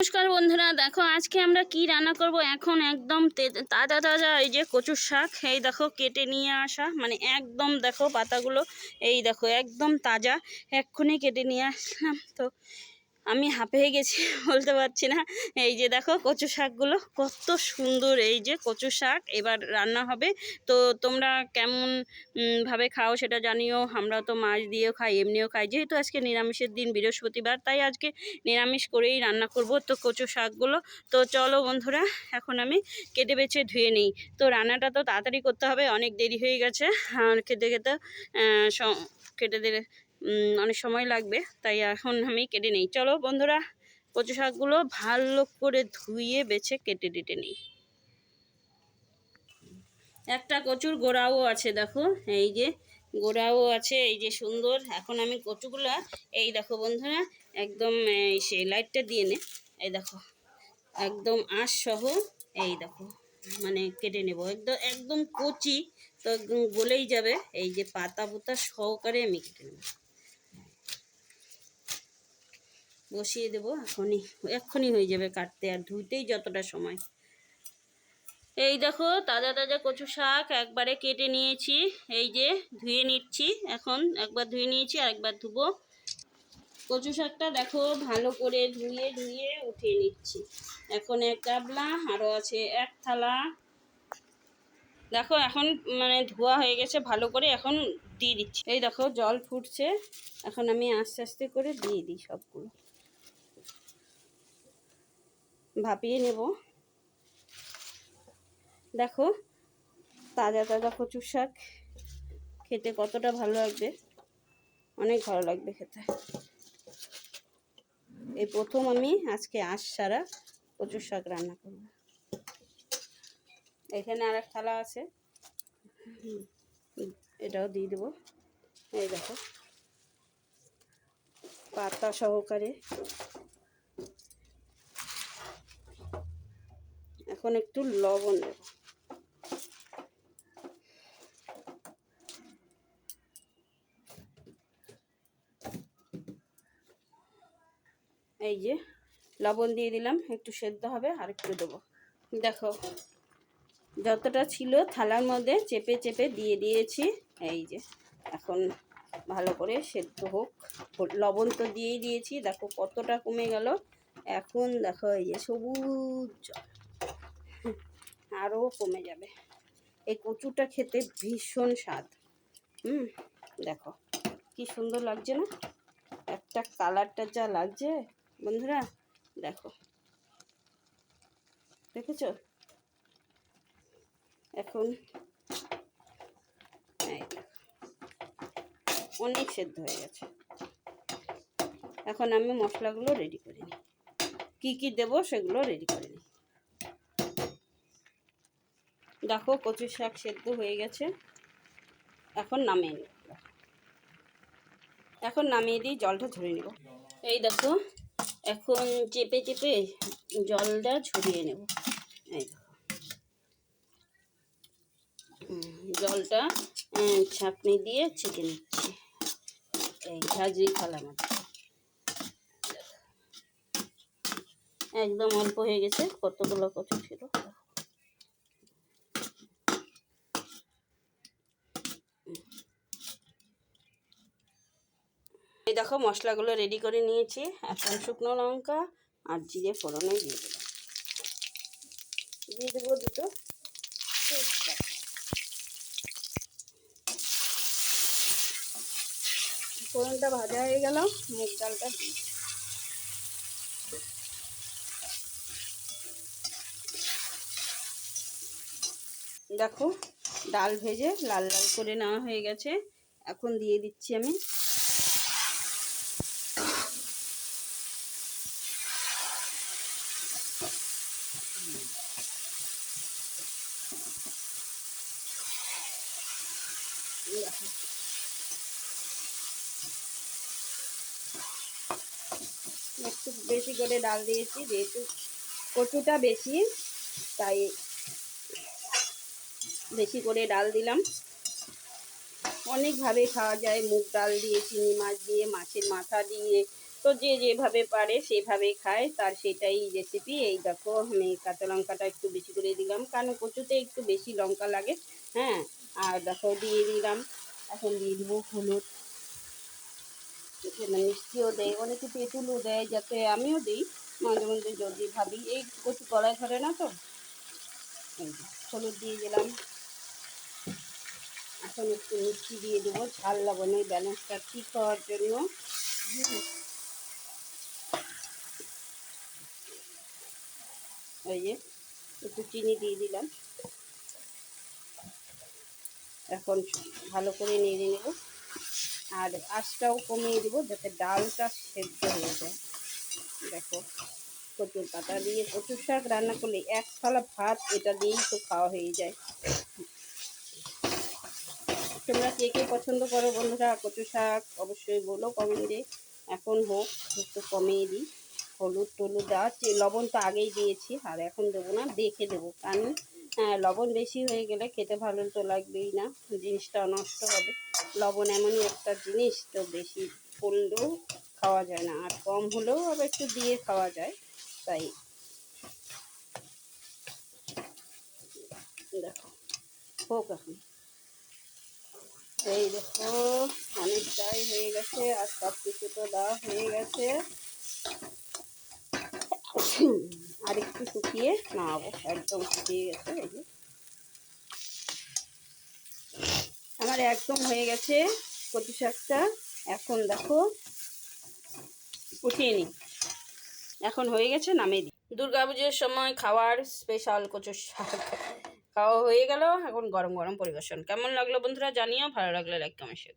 নমস্কার বন্ধুরা, দেখো আজকে আমরা কি রান্না করব? এখন একদম তাজা তাজা এই যে কচুর শাক, এই দেখো কেটে নিয়ে আসা মানে একদম দেখো পাতাগুলো, এই দেখো একদম তাজা, এক্ষুনি কেটে নিয়ে আসলাম। তো আমি হাঁপিয়ে গেছি, বলতে পারছি না। এই যে দেখো কচু শাকগুলো, কত সুন্দর। এই যে কচু শাক, এবার রান্না হবে। তো তোমরা কেমন ভাবে খাও সেটা জানিও। আমরা তো মাছ দিয়েও খাই, এমনিও খাই। যেহেতু আজকে নিরামিষের দিন, বৃহস্পতিবার, তাই আজকে নিরামিষ করেই রান্না করব তো কচু শাকগুলো। তো চলো বন্ধুরা, এখন আমি কেটে বেছে ধুয়ে নিই। তো রান্নাটা তো তাড়াতাড়ি করতে হবে, অনেক দেরি হয়ে গেছে। আর খেতে খেতে কেটে দিলে অনেক সময় লাগবে, তাই এখন আমি কেটে নিই। চলো বন্ধুরা, কচু শাকগুলো ভালো করে ধুয়ে বেছে কেটে টেটে নিই। একটা কচুর গোড়াও আছে, দেখো, এই যে গোড়াও আছে, এই যে সুন্দর। এখন আমি কচুগুলা, এই দেখো বন্ধুরা, একদম, এই সে লাইটটা দিয়ে নে, এই দেখো, একদম আঁশ সহ, এই দেখো মানে কেটে নেব। একদম একদম কচি তো গলেই যাবে। এই যে পাতা পুতা সহকারে আমি কেটে নেব। বসিয়ে দেবো এখনই, এক্ষুনি হয়ে যাবে কাটতে আর ধুইতেই যতটা সময়। এই দেখো, তাজা তাজা কচু শাক একবারে কেটে নিয়েছি। এই যে ধুয়ে নিচ্ছি, এখন একবার ধুয়ে নিয়েছি আর একবার ধুবো। কচু শাকটা দেখো ভালো করে ধুয়ে ধুয়ে উঠিয়ে নিচ্ছি। এখন এক গাবলা আরও আছে এক থালা। দেখো, এখন মানে ধোয়া হয়ে গেছে, ভালো করে এখন দিয়ে দিচ্ছি। এই দেখো, জল ফুটছে। এখন আমি আস্তে আস্তে করে দিয়ে দিই সবগুলো। ভাপিয়ে নেব। দেখো, তাজা তাজা কচুর শাক। খেতে কতটা ভালো লাগবে? অনেক ভালো লাগবে খেতে। এই প্রথম আমি আজকে আঁশ সারা কচুর শাক রান্না করব। এখানে আর এক থালা আছে। এটাও দিয়ে দেবো। এই দেখো। পাতা সহকারে। এখন একটু লবণ দেব। এই যে লবণ দিয়ে দিলাম। একটু সেদ্ধ হবে আর একটু দেবো। দেখো। যতটা ছিল থালার মধ্যে চেপে চেপে দিয়ে দিয়েছি। এই যে, এখন ভালো করে সেদ্ধ হোক। লবণ তো দিয়েই দিয়েছি, দেখো কতটা কমে গেল। এখন দেখো এই যে সবুজ। আরও কমে যাবে। এই কচুটা খেতে ভীষণ স্বাদ। হুম, দেখো কি সুন্দর লাগছে না? একটা কালারটা যা লাগছে, বন্ধুরা, দেখো। দেখেছ? এখন অনেক সেদ্ধ হয়ে গেছে। এখন আমি মশলাগুলো রেডি করে নিই। কী কী দেবো সেগুলো রেডি করে নিই। দেখো কচু শাক সেদ্ধ হয়ে গেছে। এখন নামিয়ে নেব এখন নামিয়ে দিয়ে জলটা ঝরিয়ে নেব। এই দেখো, এখন চেপে চেপে জলটা ঝরিয়ে নেব। এই দেখো। জলটা ছাঁকনি দিয়ে ছেঁকে নিচ্ছি। এই ঝাঁঝরি থালার মধ্যে একদম অল্প হয়ে গেছে, কতগুলো কচু ছিল? এই দেখো, মশলাগুলো রেডি করে নিয়েছি। এখন শুকনো লঙ্কা আর জিরে ফোড়নে দিয়ে দেবো। দিয়ে দেবো দুটো। ফোড়নটা ভাজা হয়ে গেল, মুগ ডালটা। দেখো, ডাল ভেজে লাল লাল করে নেওয়া হয়ে গেছে। এখন দিয়ে দিচ্ছি আমি। দেখো একটু বেশি করে ডাল দিয়েছি, যেহেতু কচুটা বেশি, তাই বেশি করে ডাল দিলাম। অনেকভাবে খাওয়া যায়, মুগ ডাল দিয়ে, চিংড়ি মাছ দিয়ে, মাছের মাথা দিয়ে, তো যে যেভাবে পারে সেভাবে খায়, তার সেটাই রেসিপি এই দেখো, আমি কাঁচা লঙ্কাটা একটু বেশি করে দিলাম, কারণ কচুতে একটু বেশি লঙ্কা লাগে হ্যাঁ? আর দেখো, দিয়ে দিলাম। এখন দিয়ে দিব হলুদ। এখানে মিষ্টিও দেয়, অনেকে তেঁতুলও দেয় যাতে আমিও দিই, মাঝে মধ্যে যদি ভাবি, এই কচু কড়াই ধরে না তো? এই হলুদ দিয়ে দিলাম। এখন একটু মিষ্টি দিয়ে দেবো, ঝাল লবণের ব্যালেন্সটা ঠিক হওয়ার জন্য। ওই যে, একটু চিনি দিয়ে দিলাম। এখন ভালো করে নেড়ে নেব। আর আঁচটাও কমিয়ে দেবো যাতে ডালটা সেদ্ধ হয়ে যায়। দেখো, কচুর পাতা দিয়ে কচুর শাক রান্না করলে এক থালা ভাত এটা দিয়েই তো খাওয়া হয়ে যায়। তোমরা কে কে পছন্দ করো বন্ধুরা কচু শাক অবশ্যই বলো কমেন্টে। এখন হোক, একটু কমিয়ে দিই। হলুদ টলুদ দেওয়া লবণ তো আগেই দিয়েছি, আর এখন দেবো না, দেখে দেবো। কারণ লবণ বেশি হয়ে গেলে খেতে ভালো তো লাগবেই না জিনিসটা নষ্ট হবে। লবণ এমনই একটা জিনিস, তো বেশি পড়লেও খাওয়া যায় না, আর কম হলেও আবার একটু দিয়ে খাওয়া যায়, তাই। দেখো, হোক এখন। এই দেখো, অনেকটাই হয়ে গেছে, আর সব কিছু তো দেওয়া হয়ে গেছে। আর একটু শুকিয়ে নামাবো। একদম শুকিয়ে গেছে আমার একদম হয়ে গেছে কচু শাকটা। এখন দেখো, উঠিয়ে নিই। এখন হয়ে গেছে, নামিয়ে দিই। পুজোর সময় খাওয়ার স্পেশাল কচু শাক। খাওয়া হয়ে গেল, এখন গরম গরম পরিবেশন। কেমন লাগল বন্ধুরা জানিও, ভালো লাগলে লাইক কমেন্ট শেয়ার